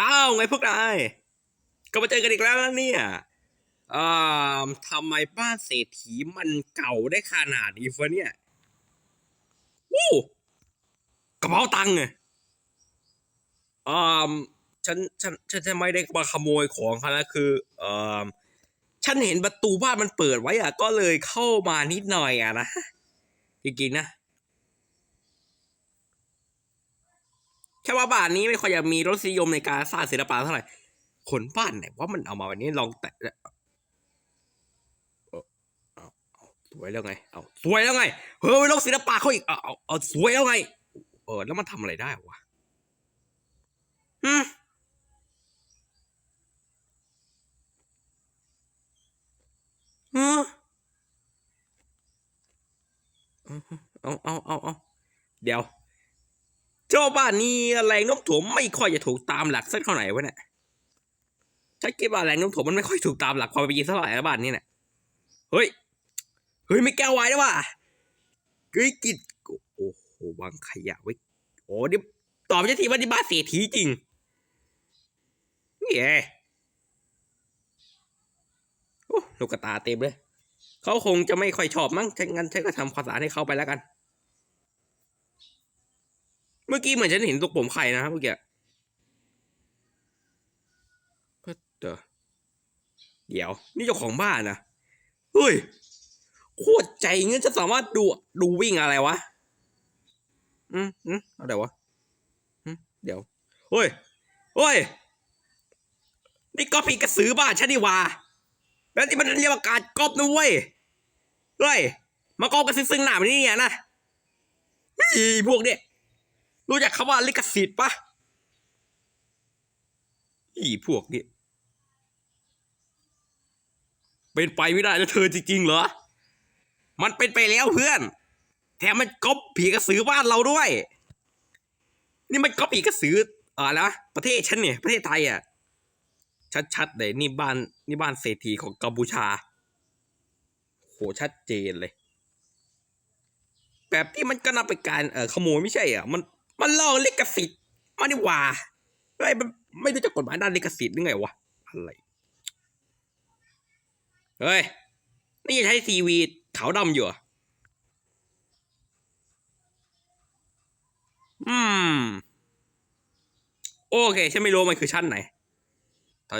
อ้าวไงพวกนายก็มาเจอกันอีกแล้วนะเนี่ยอ่าทำไมบ้านเศรษฐีมันเก่าได้ขนาดนี้ฟะเนี่ยวู้กระเป๋าตังค์ไงอ่าฉันฉันฉันจะไม่ได้มาขโมยของเขานะคือเอ่อฉันเห็นประตูบ้านมันเปิดไว้อะก็เลยเข้ามานิดหน่อยอะนะจริงๆนะ แค่ว่าบ้านนี้ไม่ค่อยจะมีรสนิยมในการสร้างศิลปะเท่าไหร่คนบ้านไหนว่ามันเอามาวันนี้ลองแตะแล้วเออสวยแล้วไง เอาสวยแล้วไง เฮ้ยโลกศิลปะเขาอีก เอาเอาเอาสวยแล้วไง เออ แล้วมันทำอะไรได้วะอืมเออเอาเอาเอาเอาเดี๋ยว เจ้าบ้านนี้แรงโน้มถ่วงไม่ค่อยจะถูกตามหลักสักเท่าไหร่วะเนี่ยฉันคิดว่าแรงโน้มถ่วงมันไม่ค่อยถูกตามหลักความเป็นจริงเท่าไหร่นะบ้านนี้เนี่ยเฮ้ยเฮ้ยไม่แก้วไว้แล้วว่ะเฮ้กิดโอ้โหวางขยะไว้โอ้ดี๋ยวตอบไปทีว่าที่บ้านเศรษฐีจริงเย้โอ้ลูกระตาเต็มเลย เขาคงจะไม่ค่อยชอบมั้งฉันงั้นฉันก็ทำความสะอาดให้เขาไปแล้วกัน มื่อกี้เหมือนฉันเห็นตกผมไข่นะครับเมื่อกี้เฮ้ยเดี๋ยวเดี๋ยว นี่เจ้าของบ้านนะเฮ้ยโคตรใจเงี้ยจะสามารถดูดูวิ่งอะไรวะ อืมอืมเอาเดี๋ยวะอืมเดี๋ยวเฮ้ยเฮ้ย นี่ก็ผีกระสือบ้านฉันนี่ว่าแล้วที่มันเรียกว่าการกอบนะเว้ยเฮ้ย มากอบกันซึ่งหน้าแบบนี้เนี่ยนะอีพวกเนี่ย รู้จักคำว่าลิขสิทธิ์ปะอีพวกนี้ เป็นไปไม่ได้แล้วเธอจริงๆเหรอ มันเป็นไปแล้วเพื่อน แถมมันก๊อปผีกระสือบ้านเราด้วย นี่มันก๊อปผีกระสือเอ่อแล้วะประเทศฉันเนี่ย ประเทศไทยอะ ชัดๆเลยนี่บ้านนี่บ้านเศรษฐีของกัมพูชา โหชัดเจนเลย แบบที่มันก็นับเป็นการเอ่อขโมยไม่ใช่อะ มัน มันลอกลิขสิทธิ์มานี่หว่าเฮ้ยมันไม่รู้จักฎหมายด้านลิขสิทธิ์หรือไงวะอะไรเฮ้ยนี่ยังใช้ทีวีขาวดำอยู่อืม โอเค ฉันไม่รู้มันคือชั้นไหนต่อ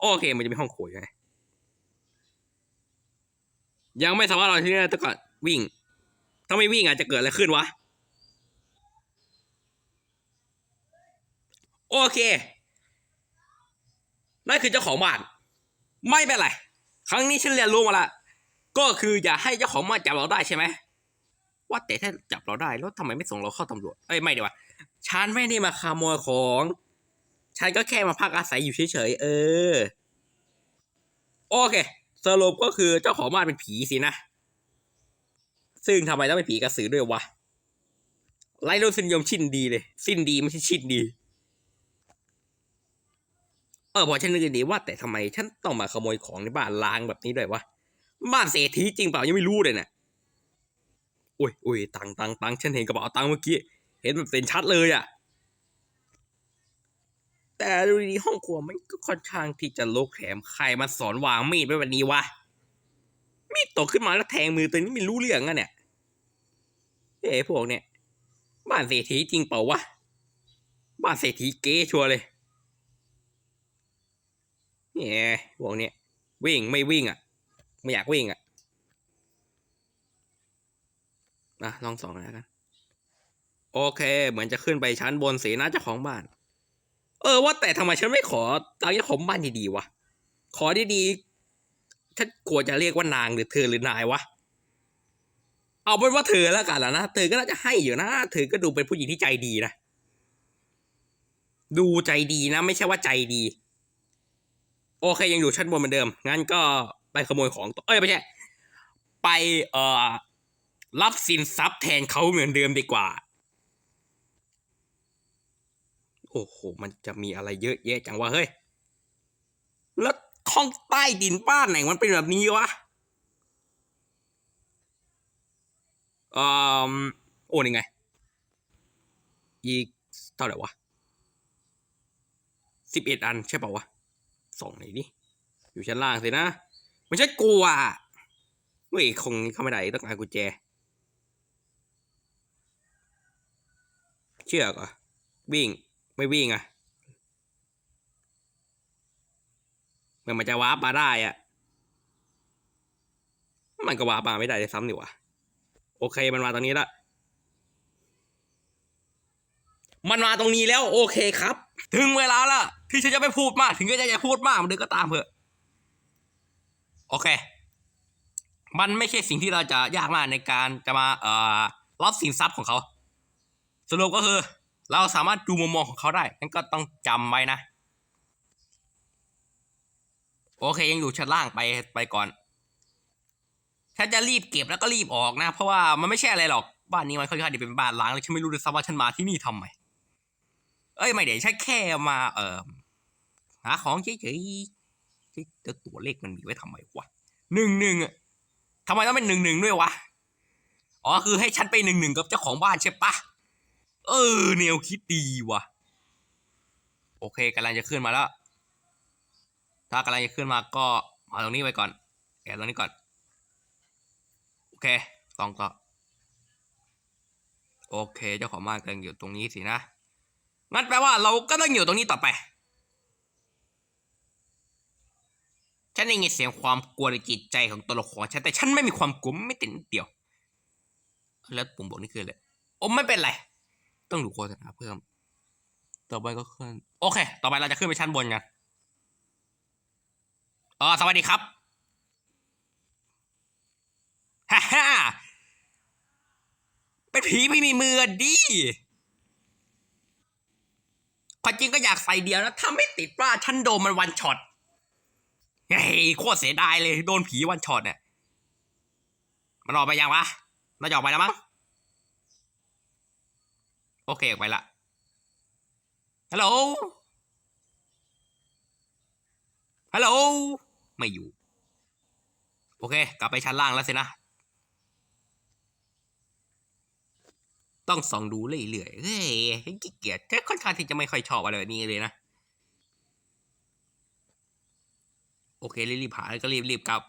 โอเค มันจะมีห้องโขยไงยังไม่สามารถเราที่นี่ได้แต่ก่อนวิ่ง ถ้าไม่วิ่งอาจจะเกิดอะไรขึ้นวะ โอเคนั่นคือเจ้าของบ้าน ไม่เป็นไร ครั้งนี้ฉันเรียนรู้มาละก็คืออย่าให้เจ้าของบ้านจับเราได้ใช่ไหมว่าแต่ถ้าจับเราได้แล้วทำไมไม่ส่งเราเข้าตำรวจเอ้ยไม่ดีว่าฉันไม่ได้มาขโมยของฉันก็แค่มาพักอาศัยอยู่เฉยๆเออ โอเคสรุปก็คือเจ้าของบ้านเป็นผีสินะ ซึ่งทำไมต้องเป็นผีกระสือด้วยวะไร้รสนิยมชิ้นดีเลย สิ้นดีไม่ใช่ชิ้นดี เออพอฉันนึกดีว่าแต่ทำไมฉันต้องมาขโมยของในบ้านล้างแบบนี้ด้วยวะบ้านเศรษฐีจริงเปล่ายังไม่รู้เลยเนี่ยโอ้ยโอ้ยตังตังตังฉันเห็นกระเป๋าตังเมื่อกี้เห็นแบบเห็นชัดเลยอะแต่ดูดีห้องครัวมันก็ค่อนข้างที่จะรกแถมใครมาสอนวางมีดไว้แบบนี้วะมีดตกขึ้นมาแล้วแทงมือตัวนี้ไม่รู้เรื่องอะเนี่ยเอ้พวกเนี่ย บ้านเศรษฐีจริงเปล่าวะบ้านเศรษฐีเก๋ชัวร์เลย นี่ยพวกเนี้ยวิ่งไม่วิ่งอะ ไม่อยากวิ่งอะนะลองสองแล้วกัน โอเค เหมือนจะขึ้นไปชั้นบนสีนะเจ้าของบ้าน เออ ว่าแต่ทำไมฉันไม่ขอตามเจ้าของบ้านดีๆวะ ขอดีๆฉันกลัวจะเรียกว่านางหรือเธอหรือนายวะ เอาเป็นว่าเธอแล้วกันล่ะนะ เธอก็น่าจะให้อยู่นะ เธอก็ดูเป็นผู้หญิงที่ใจดีนะ ดูใจดีนะ ไม่ใช่ว่าใจดี โอเคยังอยู่ชั้นบนเหมือนเดิม งั้นก็ไปขโมยของเอ้ยไม่ใช่ไปเอ่อรับสินทรัพย์แทนเขาเหมือนเดิมดีกว่า โอ้โห มันจะมีอะไรเยอะแยะจังวะเฮ้ย แล้วห้องใต้ดินบ้านไหนมันเป็นแบบนี้วะอืมโอ้นี่ไง อีกเท่าไหร่วะสิบเอ็ดอันใช่ป่าวะ สองไหนดิอยู่ชั้นล่างสินะไม่ใช่กลัวเว้ยคงเข้าไม่ได้ต้องการกุญแจ เชือกเหรอวิ่งไม่วิ่งอะมันมันจะวาร์ปมาได้อะมันก็วาร์ปมาไม่ได้เลยซ้ำนี่หวะโอเคมันมาตรงนี้ละมันมาตรงนี้แล้วโอเคครับ ถึงเวลาละ ที่ฉันจะไม่พูดมาก ถึงจะจะพูดมากมันเดินก็ตามเถอะ โอเค มันไม่ใช่สิ่งที่เราจะยากมากในการจะมาเอ่อรับสินทรัพย์ของเขา สรุปก็คือ เราสามารถดูมุมมองของเขาได้นั่นก็ต้องจำไว้นะ โอเคยังอยู่ชั้นล่างไปไปก่อนฉันจะรีบเก็บแล้วก็รีบออกนะ เพราะว่ามันไม่ใช่อะไรหรอกบ้านนี้มันค่อนข้างที่เป็นบ้านล้างเลยฉันไม่รู้เลยซ้ำว่าฉันมาที่นี่ทำไม เอ้ยไม่เดี๋ยวฉันแค่มาเอ่อ หาของเฉยๆเฮ้ยแต่ตัวเลขมันมีไว้ทำไมวะหนึ่งหนึ่งอะทำไมต้องเป็นหนึ่งหนึ่งด้วยวะ อ๋อคือให้ฉันไปหนึ่งหนึ่งกับเจ้าของบ้านใช่ปะ เออแนวคิดดีวะโอเคกำลังจะขึ้นมาแล้ว ถ้ากำลังจะขึ้นมาก็มาตรงนี้ไว้ก่อนแอบตรงนี้ก่อน โอเคต้องก็โอเค เจ้าของบ้านกำลังอยู่ตรงนี้สินะ งั้นแปลว่าเราก็ต้องอยู่ตรงนี้ต่อไป ฉันได้ยินเสียงความกลัวในจิตใจของตัวละครฉันแต่ฉันไม่มีความกลัวไม่ติดนิดเดียว แล้วปุ่มบอกนี่คืออะไรโอ้ไม่เป็นไร ต้องดูโฆษณาเพิ่ม ต่อไปก็ขึ้น โอเค ต่อไปเราจะขึ้นไปชั้นบนกันเออสวัสดีครับฮ่าฮ่าเป็นผีไม่มีมือดิความจริงก็อยากใส่เดียวนะถ้าไม่ติดว่าฉันโดนมันวันช็อต เฮ้ยโคตรเสียดายเลยโดนผีวันช็อตเนี่ยมันออกไปยังวะน่าจะออกไปแล้วมั้งโอเคออกไปละฮัลโหลฮัลโหลไม่อยู่ โอเค กลับไปชั้นล่างแล้วสินะ ต้องส่องดูเรื่อยๆเฮ้ยขี้เกียจแต่ค่อนข้างที่จะไม่ค่อยชอบอะไรแบบนี้เลยนะ โอเครีบๆหาแล้วก็รีบๆกลับ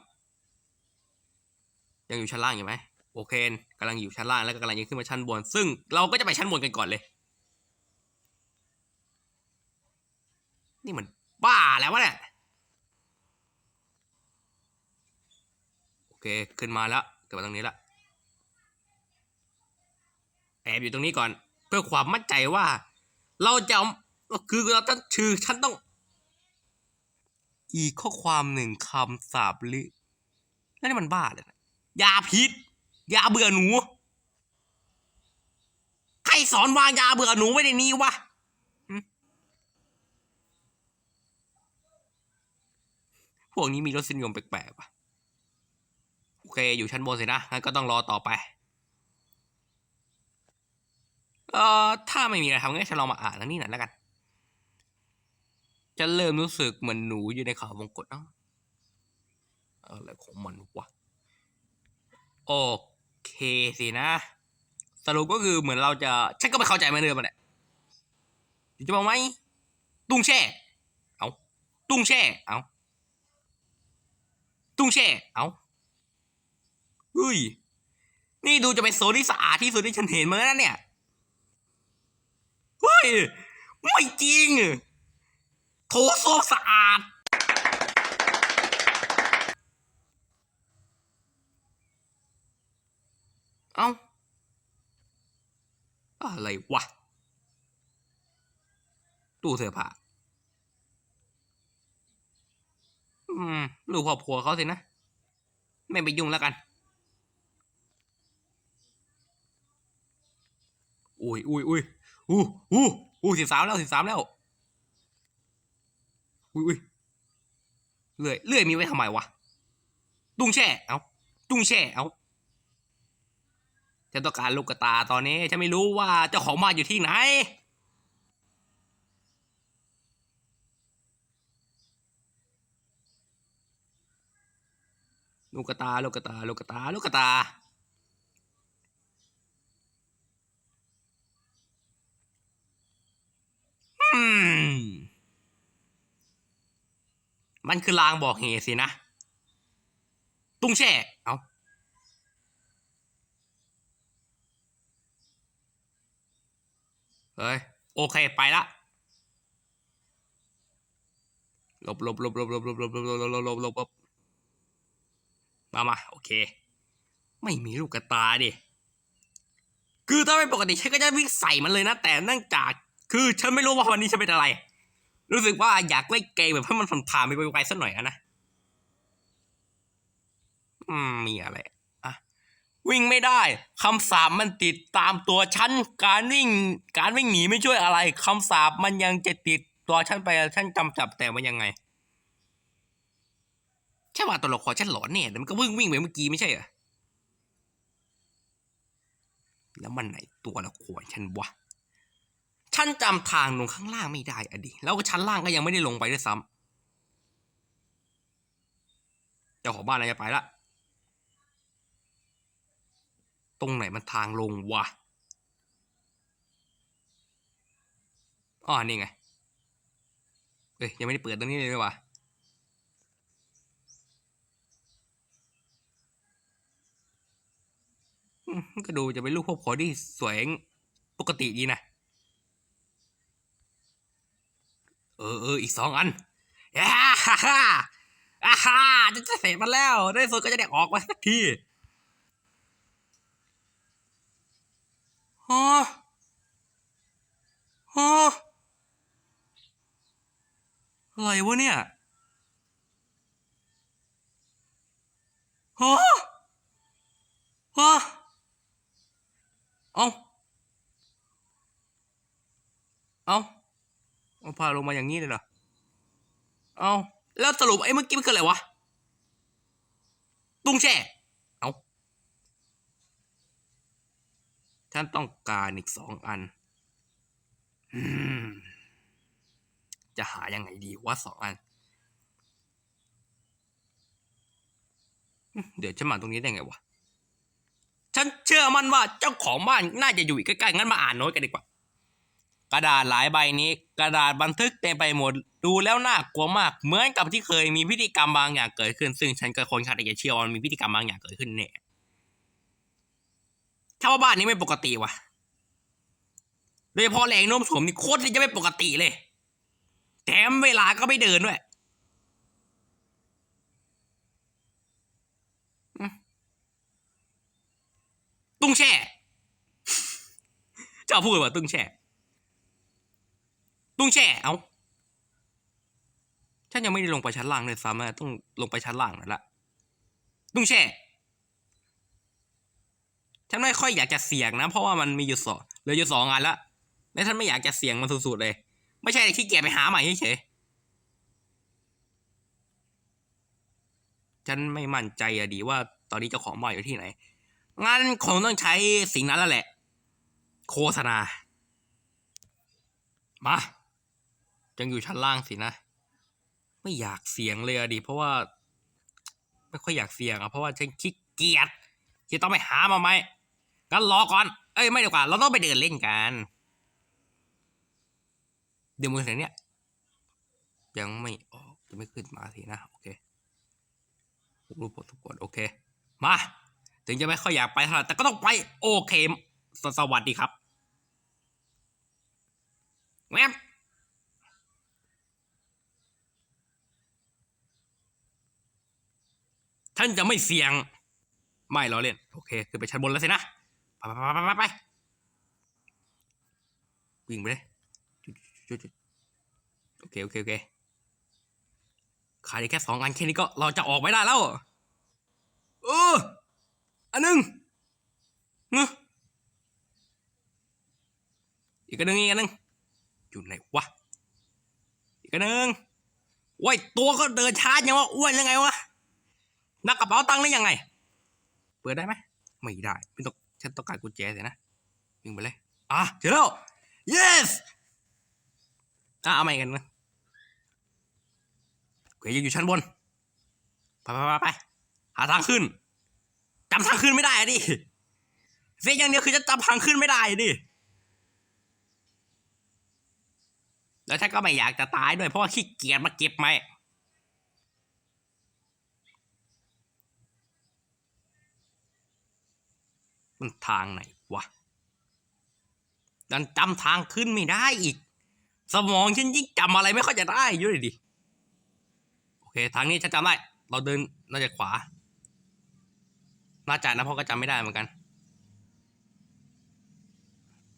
ยังอยู่ชั้นล่างอยู่ไหมโอเคกำลังอยู่ชั้นล่างแล้วก็กำลังจะขึ้นมาชั้นบน ซึ่งเราก็จะไปชั้นบนกันก่อนเลย นี่มันบ้าแล้ววะเนี่ยโอเคขึ้นมาแล้วเกิดมาตรงนี้ละแอบอยู่ตรงนี้ก่อน เพื่อความมั่นใจว่า เราจะคือเราต้องชื่อฉันต้อง อีกข้อความหนึ่งคำสาบลือแล้วนี่มันบ้าเลยนะยาพิษ ยาเบื่อหนู ใครสอนวางยาเบื่อหนูไว้ในนี้วะพวกนี้มีรสนิยมแปลกๆว่ะ โอเค อยู่ชั้นบนสินะงั้นก็ต้องรอต่อไป เอ่อ ถ้าไม่มีอะไรทำงั้นฉันลองมาอ่านอันนี้หน่อยแล้วกัน จะเริ่มรู้สึกเหมือนหนูอยู่ในขาวงกตเอ้าอะไรของมันวะโอเคสินะ สรุปก็คือเหมือนเราจะฉันก็ไม่เข้าใจเหมือนเดิมมันแหละจะบอกไหมตุ้งแช่ เอาตุ้งแช่ เอาตุ้งแช่ เอาเฮ้ย นี่ดูจะเป็นโซนที่สะอาดที่สุดที่ฉันเห็นมาแล้วเนี่ย เฮ้ย ไม่จริง ถส้วมสะอาด เอ้า อะไรวะ ตู้เสื้อผ้าอืมลูกครอบครัวเขาสินะ ไม่ไปยุ่งแล้วกันอุ้ยอุ้ยอุ้ยอู้อู้อู้สิบสามแล้วสิบสามแล้ว อุ้ยเลื่อยเลื่อยมีไว้ทำไมวะ ตุ้งแช่ เอาตุ้งแช่ เอาฉันต้องการลูกกระตาตอนนี้ฉันไม่รู้ว่าเจ้าของบ้านอยู่ที่ไหน ลูกกระตา ลูกกระตา ลูกกระตา ลูกกระตา อืม มันคือลางบอกเหตุสินะ ตุ้งแช่ เอาเฮ้ย โอเค ไปละหลบหลบหลบหลบหลบหลบหลบหลบหลบหลบหลบหลบหลบหลบมามา โอเค ไม่มีลูกกระตาดิ คือถ้าเป็นปกติฉันก็จะวิ่งใส่มันเลยนะ แต่เนื่องจาก คือฉันไม่รู้ว่าวันนี้ฉันเป็นอะไร รู้สึกว่าอยากเล่นเกมแบบให้มันผ่านไปไวๆสักหน่อยอะนะอืมมีอะไรอะวิ่งไม่ได้คำสาปมันติดตามตัวฉันการวิ่ง การวิ่งหนีไม่ช่วยอะไรคำสาปมันยังจะติดตัวฉันไปฉันจำจับแต่มันยังไงใช่ว่าตัวละครฉันหลอนเนี่ยแต่มันก็วิ่งวิ่งไปเมื่อกี้ไม่ใช่เหรอแล้วมันไหนตัวละครฉันวะ ฉันจำทางลงข้างล่างไม่ได้อดิแล้วก็ชั้นล่างก็ยังไม่ได้ลงไปด้วยซ้ำเจ้าของบ้านอะไรจะไปละ ตรงไหนมันทางลงวะอ๋อนี่ไง เอ้ยยังไม่ได้เปิดตรงนี้เลยดีกว่ะก็ดูจะเป็นลูกพวกขอที่สวยปกติดีนะ เออเอออีกสองอันอ่าฮ่าฮ่าอ่าฮ่าจะจะเสร็จมันแล้วในที่สุดก็จะได้ออกมาสักทีฮะฮะอะไรวะเนี่ยฮะฮะเอาเอา เอาพาลงมาอย่างนี้เลยเหรอ เอาแล้วสรุปไอ้เมื่อกี้มันคืออะไรวะ ตุ้งแช่ เอาฉันต้องการอีกสองอัน จะหายังไงดีว่าสองอัน เดี๋ยวฉันมาตรงนี้ได้ไงวะ ฉันเชื่อมันว่าเจ้าของบ้านน่าจะอยู่ใกล้ๆงั้นมาอ่านโน้ตกันดีกว่า กระดาษหลายใบนี้ กระดาษบันทึกเต็มไปหมด ดูแล้วน่ากลัวมาก เหมือนกับที่เคยมีพิธีกรรมบางอย่างเกิดขึ้น ซึ่งฉันก็คนขาดจะเชื่อว่ามันมีพิธีกรรมบางอย่างเกิดขึ้นแน่ถ้าว่าบ้านนี้ไม่ปกติว่ะ โดยเฉพาะแรงโน้มถ่วงนี่โคตรที่จะไม่ปกติเลย แถมเวลาก็ไม่เดินด้วยตุ้งแช่เจ้าพูดว่าตุ้งแช่ ตุ้งแช่เอาฉันยังไม่ได้ลงไปชั้นล่างเลยซ้ำต้องลงไปชั้นล่างนั่นแหละตุ้งแช่ฉันไม่ค่อยอยากจะเสี่ยงนะ เพราะว่ามันมีอยู่สองเหลืออยู่สองอันละและฉันไม่อยากจะเสี่ยงมันสุดๆเลย ไม่ใช่ขี้เกียจไปหาใหม่เฉยฉันไม่มั่นใจอะดีว่าตอนนี้เจ้าของบ้านอยู่ที่ไหน งั้นคงต้องใช้สิ่งนั้นแล้วแหละ โฆษณา มา จังอยู่ชั้นล่างสินะ ไม่อยากเสียงเลยอะดิเพราะว่า ไม่ค่อยอยากเสียงอะเพราะว่าฉันขี้เกียจที่ต้องไปหามาไหมงั้นรอก่อน เอ้ยไม่ดีกว่า เราต้องไปเดินเล่นกันเดี๋ยวมือไหนเนี่ยยังไม่ออกจะไม่ขึ้นมาสินะโอเครูปโปรโตกดโอเค มา ถึงจะไม่ค่อยอยากไปเท่าไหร่แต่ก็ต้องไปโอเคสสวัสดีครับแวบ ท่านจะไม่เสี่ยง ไม่ล้อเล่น โอเคคือไปชั้นบนแล้วสินะ ไปไปไปไปไปวิ่งไปเลยจุดโอเค โอเค โอเคขายได้แค่สองอันแค่นี้ก็เราจะออกไม่ได้แล้วเอออันหนึ่งเงออีกอันหนึ่งอีกอันหนึ่งอยู่ไหนวะ อีกอันหนึ่งโอ้ยตัวก็เดินช้ายังวะอ้วนยังไงวะ นักกระเป๋าตังค์ได้ยังไง เปิดได้ไหมไม่ได้ไม่ต้องฉันต้องการกุญแจสินะวิ่งไปเลย อะเจอแล้ว yes อะเอาใหม่กันนะเคยังอยู่ชั้นบน ไปไปไปไปหาทางขึ้นจำทางขึ้นไม่ได้อะดิเสียอย่างเดียวคือจะจำทางขึ้นไม่ได้ดิแล้วฉันก็ไม่อยากจะตายด้วยเพราะว่าขี้เกียจมาเก็บไม้ มันทางไหนวะดันจำทางขึ้นไม่ได้อีก สมองฉันยิ่งจำอะไรไม่ค่อยจะได้อยู่เลยดิ โอเค ทางนี้ฉันจำได้ เราเดินน่าจะขวา น่าจะนะพราะก็จำไม่ได้เหมือนกัน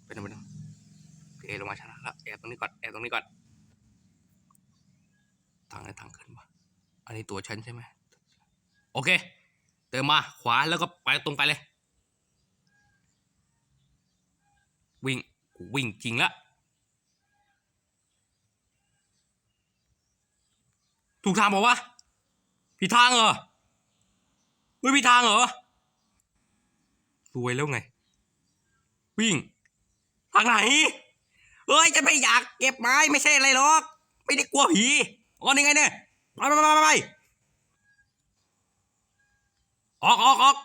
ไปทางไปทางโอเคลงมาชั้นล่างแล้วแอบตรงนี้ก่อน แอบตรงนี้ก่อน ทางไหนทางขึ้นวะอันนี้ตัวฉันใช่ไหม โอเค เดินมาขวาแล้วก็ไปตรงไปเลย วิ่งวิ่งจริงละถูกทางบอกว่าผิดทางเหรอไม่ผิดทางเหรอรวยแล้วไง วิ่ง ทางไหนเอ้ยจะไม่อยากเก็บไม้ไม่ใช่อะไรหรอก ไม่ได้กลัวผีอ๋อนี่ไงเนี่ยไปไปไปไปไปออกออกออก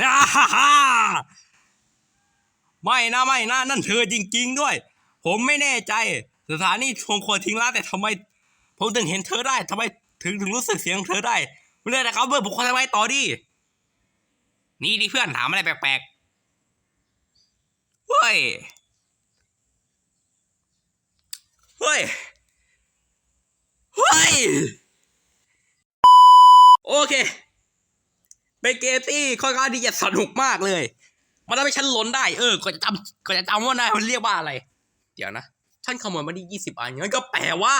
นะฮ่าฮ่า ไม่นะไม่นะนั่นเธอจริง ๆ ด้วย ผมไม่แน่ใจ สถานีชมคนทิ้งร้านแต่ทำไม ผมถึงเห็นเธอได้ทำไมถึงถึงรู้สึกเสียงเธอได้ไม่ได้นะครับเพื่อผมขอทำไมต่อดินี่ดิเพื่อนถามอะไรแปลกๆเฮ้ยเฮ้ยเฮ้ยโอเค เป็นเกมที่ค่อนข้างที่จะสนุกมากเลย มันทำให้ฉันหล้นได้ เออก็จะจำก็จะจำว่านายมันเรียกว่าอะไร เดี๋ยวนะ ฉันขโมยมาได้ยี่สิบอันงั้นก็แปลว่า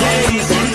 Days